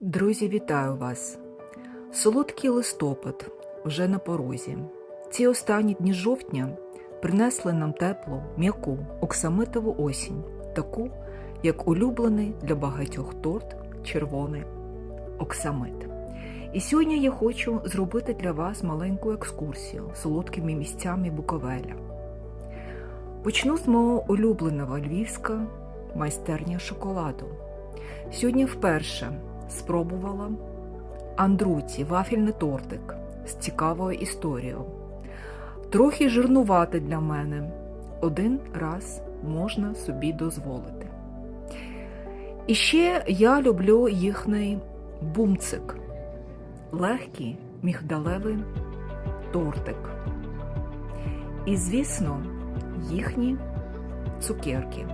Друзі, вітаю вас! Солодкий листопад вже на порозі. Ці останні дні жовтня принесли нам теплу, м'яку, оксамитову осінь, таку, як улюблений для багатьох торт червоний оксамит. І сьогодні я хочу зробити для вас маленьку екскурсію солодкими місцями Буковеля. Почну з мого улюбленого львівська майстерня шоколаду. Сьогодні вперше спробувала Андруті вафельний тортик з цікавою історією. Трохи жирнувати для мене. Один раз можна собі дозволити. І ще я люблю їхній бумцик. Легкий мігдалевий тортик. І, звісно, їхні цукерки.